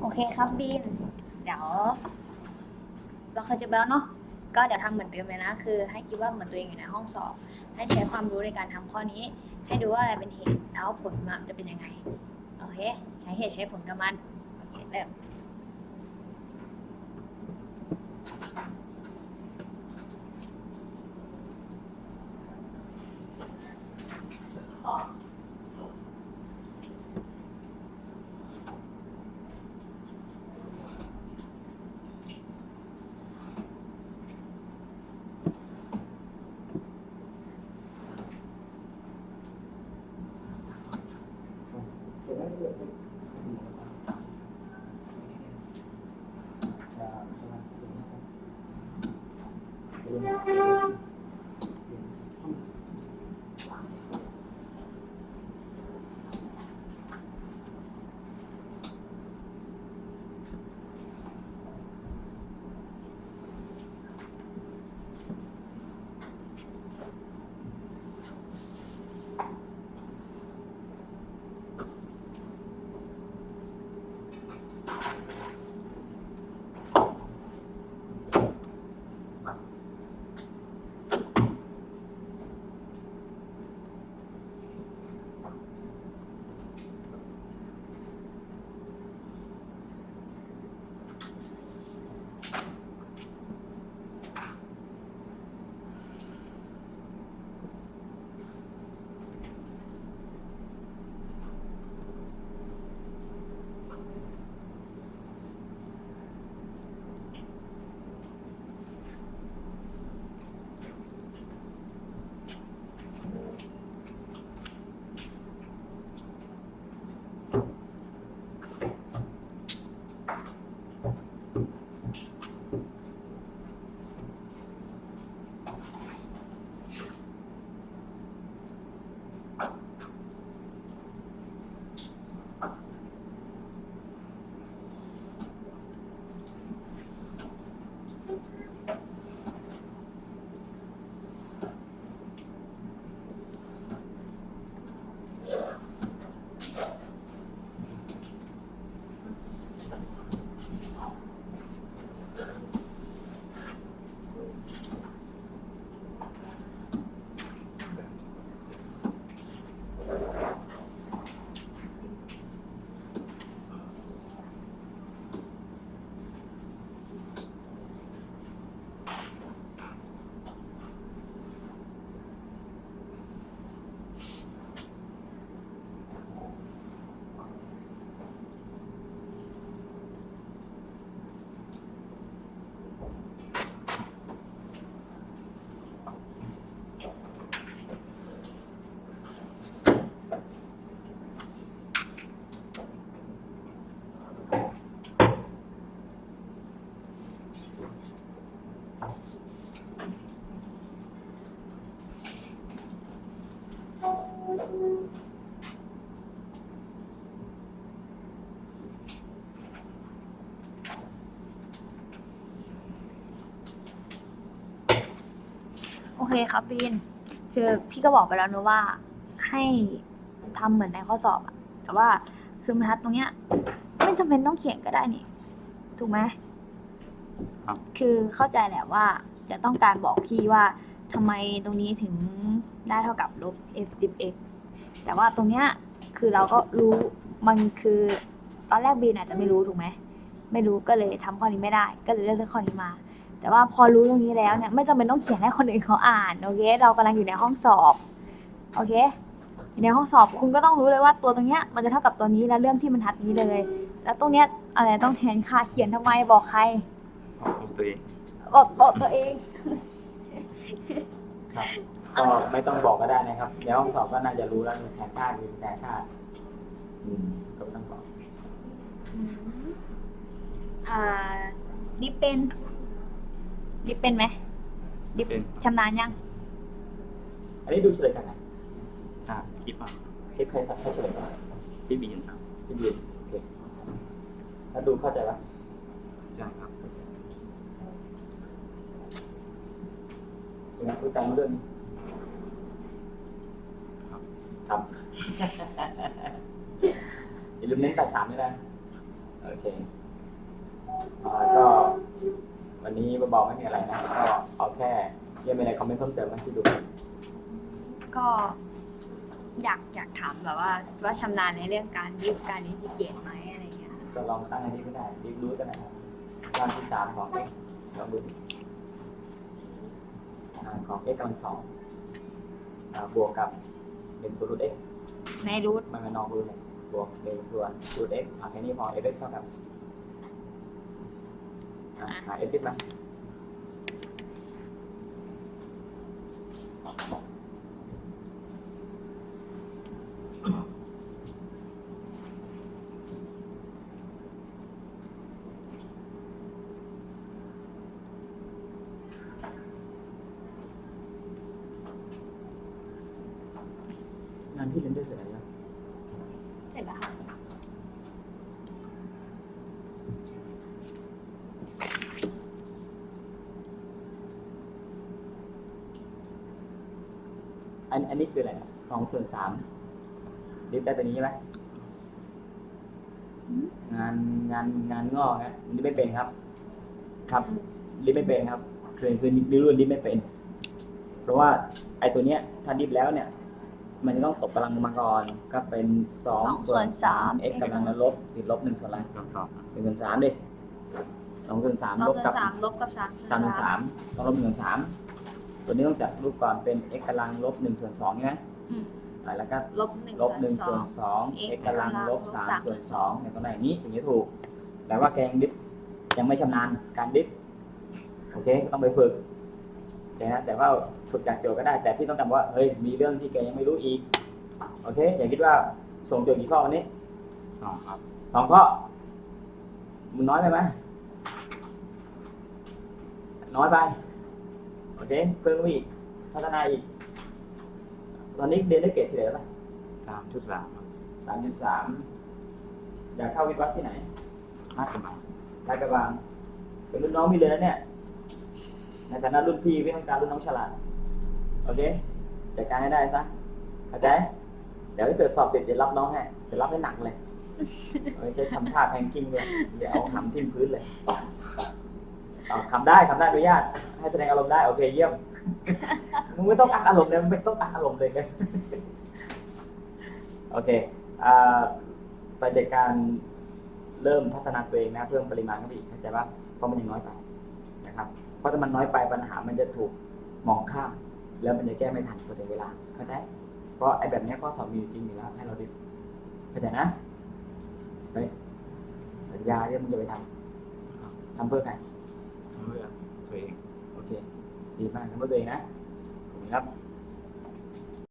โอเคครับบีนเดี๋ยว เราเคยจะแล้วเนาะก็เดี๋ยวทำเหมือนเดิมเลยนะ คือ ให้คิดว่าเหมือนตัวเองอยู่ในห้องสอบให้ใช้ความรู้ในการทำข้อนี้ ให้ดูว่าอะไรเป็นเหตุแล้วผลมันจะเป็นยังไงโอเคใช้เหตุใช้ผลกับมันโอเคเริ่ม โอเคครับบีนคือพี่ก็บอกไปแล้วนะว่าให้ทำเหมือนในข้อสอบอะแต่ว่าคือบรรทัดตรงเนี้ยไม่จำเป็นต้องเขียนก็ได้นี่ ถูกไหมครับ คือเข้าใจแหละว่าจะต้องการบอกพี่ว่าทำไมตรงนี้ถึงได้เท่ากับลบ f 10 x แต่ว่าตรงเนี้ยคือเราก็รู้มันคือตอนแรกบีนอาจจะไม่รู้ถูกไหม ไม่รู้ก็เลยทำข้อนี้ไม่ได้ ก็เลยเลือกเลือกข้อนี้มา แต่ว่าพอรู้ตรงนี้แล้วเนี่ยไม่จำเป็นต้องเขียนให้คนอื่นเขาอ่านโอเคเรากำลังอยู่ในห้องสอบโอเคอยู่ในห้องสอบคุณก็ต้องรู้เลยว่าตัวตรงเนี้ยมันจะเท่ากับตัวนี้แล้วเริ่มที่บรรทัดนี้เลย แล้วตรงเนี้ยอะไรต้องแทนค่าเขียนทำไมบอกใครของตัวเองบอกบอกตัวเองครับก็ไม่ต้องบอกก็ได้นะครับในห้องสอบก็น่าจะรู้แล้วมีแทนค่ามีแทนค่าอืมก็ไม่ต้องบอกอืมอ่าดิปเป็น ดิปเป็นไหมดิปเป็น ชำนาญยัง อันนี้ดูเฉลยจากไหนอ่าคิดว่าคลิปใครสักใครเฉลยบ้างพี่บีนครับ พี่บินโอเคแล้วดูเข้าใจปะใช่ครับเป็นไงรู้ใจเรื่องนี้ครับครับอย่าลืมเน้นแปดสามด้วยนะเออเคอ่าก็ วันนี้เบาๆไม่มีอะไรนะก็เอาแค่ยังมีอะไรคอมเมนต์เพิ่มเติมไหมที่ดู ก็อยากอยากถามแบบว่าว่าชำนาญในเรื่องการดิฟการอินทิเกรตไหมอะไรอย่างเงี้ยก็ลองตั้งอันนี้ก็ได้รีบรู้กันนะครับด้านที่สามของ x ลองดูสิอ่าของ x กำลังสองอ่าบวกกับหนึ่งส่วนรูท x ในรูทมันมานอกรูทเลยบวกหนึ่งส่วนรูท x อ่าแค่นี้พอ f x เท่ากับ อ่าหา f x มางานที่เรนเดอร์เสร็จแล้ว เสร็จแล้วค่ะ อันอันนี้คืออะไรสองส่วนสามดิฟได้ตัวนี้ใช่ไหมอืมงานงานงานงอกนะดิฟไม่เป็นครับ ครับดิฟไม่เป็นครับคือคือดิฟรุ่นดิฟไม่เป็น เพราะว่าไอตัวเนี้ยถ้าดิฟแล้วเนี่ย มันจะต้องตกกำลังมาก่อนก็เป็นสองสองส่วนสาม x กำลังลบติดลบหนึ่งส่วนอะไรลบสองครับหนึ่งส่วนสามดิสองส่วนสามลลบบส่วกับนสามลบกับสามสามส่วนสามต้องลบหนึ่งส่วนสาม ตัวนี้ต้องจัดรูปก่อนเป็น x กำลังลบหนึ่งส่วนสองใช่ไหมอืมอ่าแล้วก็ลบหนึ่งลบหนึ่งส่ส่ววนนสสอองง x กำลังลบสามลบส่วนสามสองเนี่ยตรงไหนนี้ถึงจะถูก แต่ว่าแกยังดิฟยังไม่ชำนาญการดิฟโอเคก็ต้องไปฝึกโอเคนะแต่ว่าฝึกจากโจทย์ก็ได้ แต่พี่ต้องจำว่าเฮ้ยมีเรื่องที่แกยังไม่รู้อีกโอเค อย่าคิดว่าส่งโจทย์กี่ข้อวันนี้สองครับสองข้อมันน้อยไปไหมน้อยไป โอเคเพิ่มไปอีกพัฒนาอีก ตอนนี้เรียนได้เกรดเฉลี่ยเท่าไหร่สามจุดสามครับสามจุดสามอยากเข้าวิทย์วัดที่ไหนห้ากระบังลาดกระบังเป็นรุ่นน้องพี่เลยนะเนี่ยในฐานะรุ่นพี่พี่ต้องการรุ่นน้องฉลาดโอเคจัดการให้ได้ซะเข้าใจเดี๋ยวถ้าเกิดสอบเสร็จจะรับน้องให้จะรับให้หนักเลยไม่ใช่ทำท่าแพงกิ้งด้วยเดี๋ยวเอาหำทิ่มพื้นเลยเอา ทำได้ทำได้อนุญาต ให้แสดงอารมณ์ได้โอเคเยี่ยมมึงไม่ต้องอัดอารมณ์เลยมึงไม่ต้องอัดอารมณ์เลยกันโอเคอ่าไปจัดการเริ่มพัฒนาตัวเองนะเพิ่มปริมาณเข้าไปอีกเข้าใจปะเพราะมันยังน้อยไปนะครับ เพราะถ้ามันน้อยไปปัญหามันจะถูกมองข้ามแล้วมันจะแก้ไม่ทันพอถึงเวลาเข้าใจเพราะไอ้แบบเนี้ยข้อสอบมีอยู่จริงอยู่แล้วให้เราดิเข้าใจนะเฮ้ยสัญญาที่มึงจะไปทำทำเพื่อใคร เพื่อตัวเอง โอเคดีมากทำเพื่อตัวเองนะขอบคุณครับ